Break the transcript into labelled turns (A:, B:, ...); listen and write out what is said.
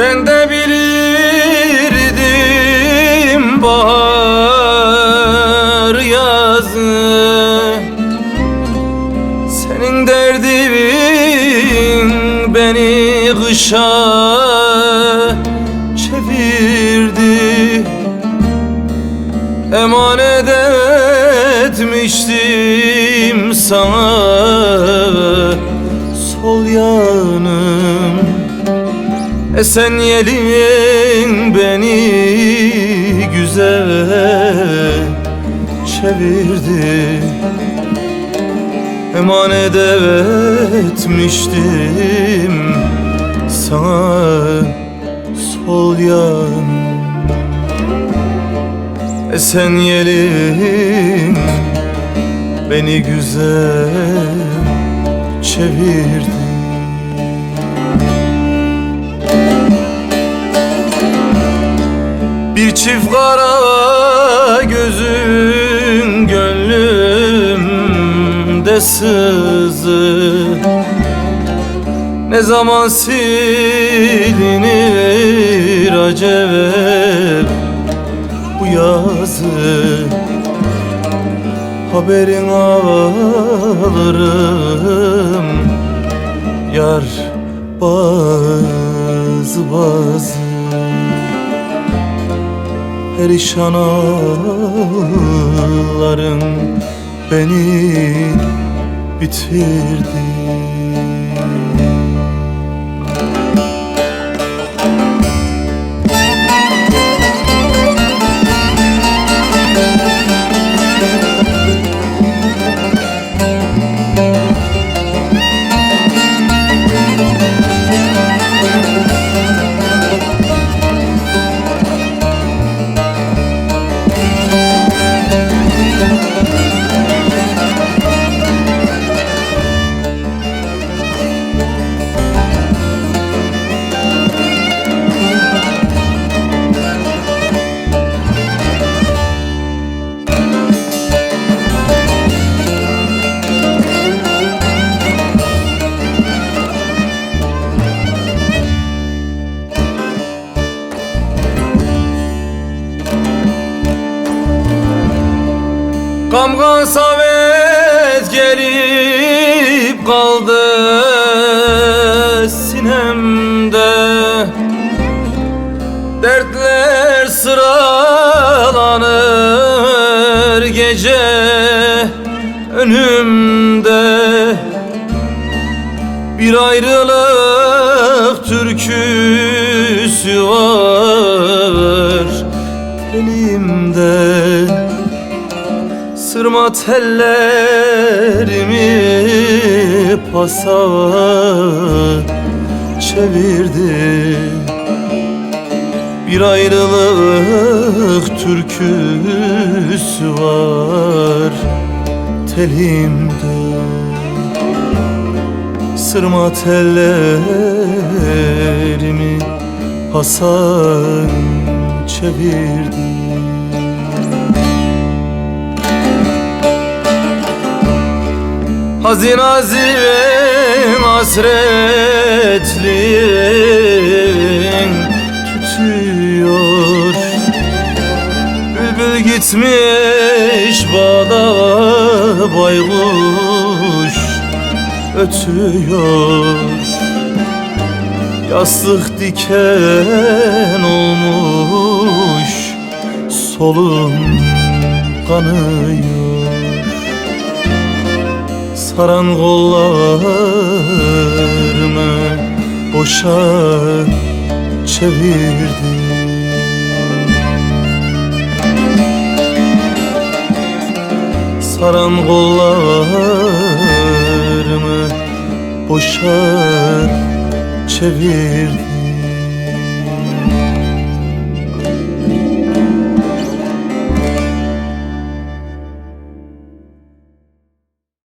A: Ben de bilirdim bahar yazı. Senin derdin beni kışa çevirdi. Emanet etmiştim sana sol yanım Esen yelin beni güzel çevirdi Emanet etmiştim sana sol yan. Esen yelin beni güzel çevirdi Bir çift kara gözün gönlümde sızı. Ne zaman silinir acep bu yazı? Haberin alırım yar bazı bazı Perişan ağların beni bitirdi Kamgan savet gelip kaldı sinemde. Dertler sıralanır gece önümde. Bir ayrılık türküsü var elimde Sırma tellerimi pasa çevirdi Bir ayrılık türküsü var telimde. Sırma tellerimi Hasan çevirdi Hazin hazin hasretliğin tutuyor. Bülbül gitmiş bağda baykuş ötüyor. Yastık diken olmuş solum kanıyor Saran kollarımı boşa çevirdi Saran kollarımı boşa çevirdi